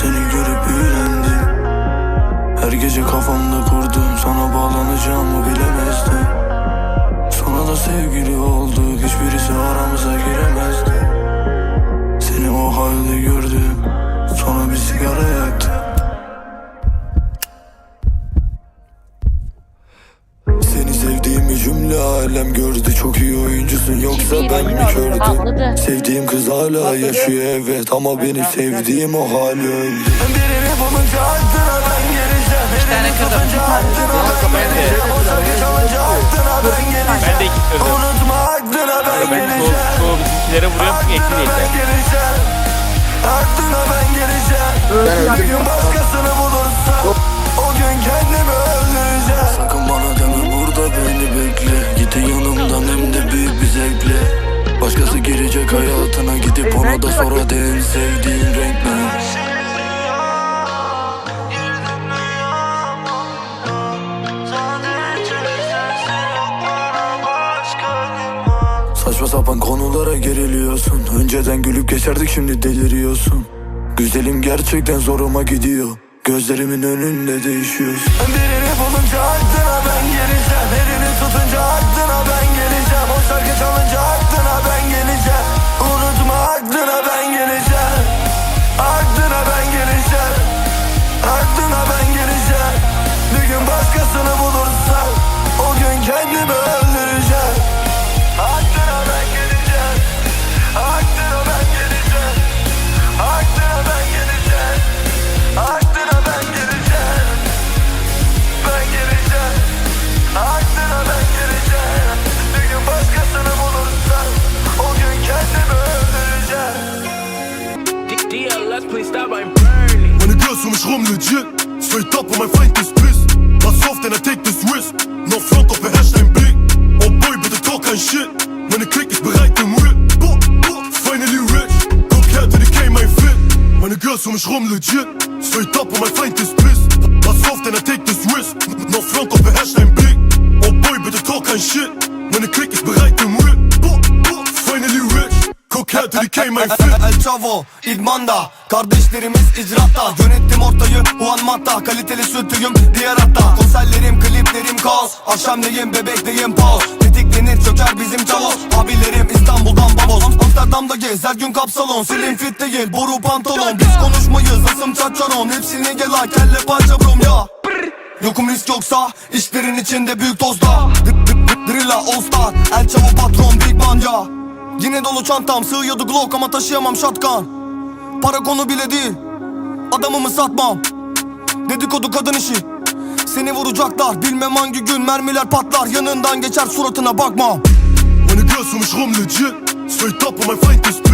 Seni görüp büyülendim Her gece kafamda kurdum Sana bağlanacağımı bilemezdim. Sonra da sevgili alem gördü Çok iyi oyuncusun. Yoksa ben mi kördüm. Sevdiğim kız hala yaşıyor evet. Ama benim sevdiğim o hali öldü Birini bulunca aklına ben geleceğim. Birini tutunca aklına ben geleceğim. O şarkı çalınca aklına ben geleceğim. Ben. Unutma aklına ben Ben geleceğim. çoğu bizimkilere vuruyorum çünkü ekli ben geleceğim. Aklına ben geleceğim. Bir gün başkasını bulursam sonra de sevdiğin renk ne? Saçma sapan konulara geriliyorsun. Önceden gülüp geçerdik şimdi deliriyorsun. Güzelim gerçekten zoruma gidiyor. Gözlerimin önünde değişiyorsun Birini bulunca aklına ben geleceğim. Elini tutunca aklına ben geleceğim. O şarkı çalınca legit. Straight up und mein Feind ist pissed Pass auf, denn er take this risk. No front, doch beherrscht dein Blick Oh boy, bitte talk kein Shit. Meine Clique ist bereit im Whip Boah, Finally rich. Guck her, ich came mein Fit. Meine Girls um mich rum legit. Straight up und mein Feind ist pissed Pass auf, denn er take this risk. No front, doch beherrscht dein Blick Oh boy, bitte talk kein Shit. Meine Clique ist bereit im Whip Boah, Finally rich. Guck her, ich came mein Fit. El Chavo, idmanda Kardeşlerimiz icraatta. Yönettim ortayı Juan Mata. Kaliteli sütüyüm diğer hatta. Konserlerim, kliplerim kaos. Akşamleyin, bebekleyim paus Tetiklenir çöker bizim çavuz Abilerim İstanbul'dan Am- Amsterdam'da gez her gün kapsalon. Slim fit değil boru pantolon. Biz konuşmayız asım çaçaron Hepsini gel ha kelle parça brom. Ya. Yokum risk yoksa işlerin içinde büyük tozda. Drilla all star El Chavo patron big man ya. Yine dolu çantam sığıyordu Glock ama taşıyamam shotgun Para konu bile değil. Adamımı satmam. Dedikodu kadın işi. Seni vuracaklar. Bilmem hangi gün mermiler patlar. Yanından geçer suratına bakmam. Meine Girls um mich rum legit Straight up mein Feind ist pissed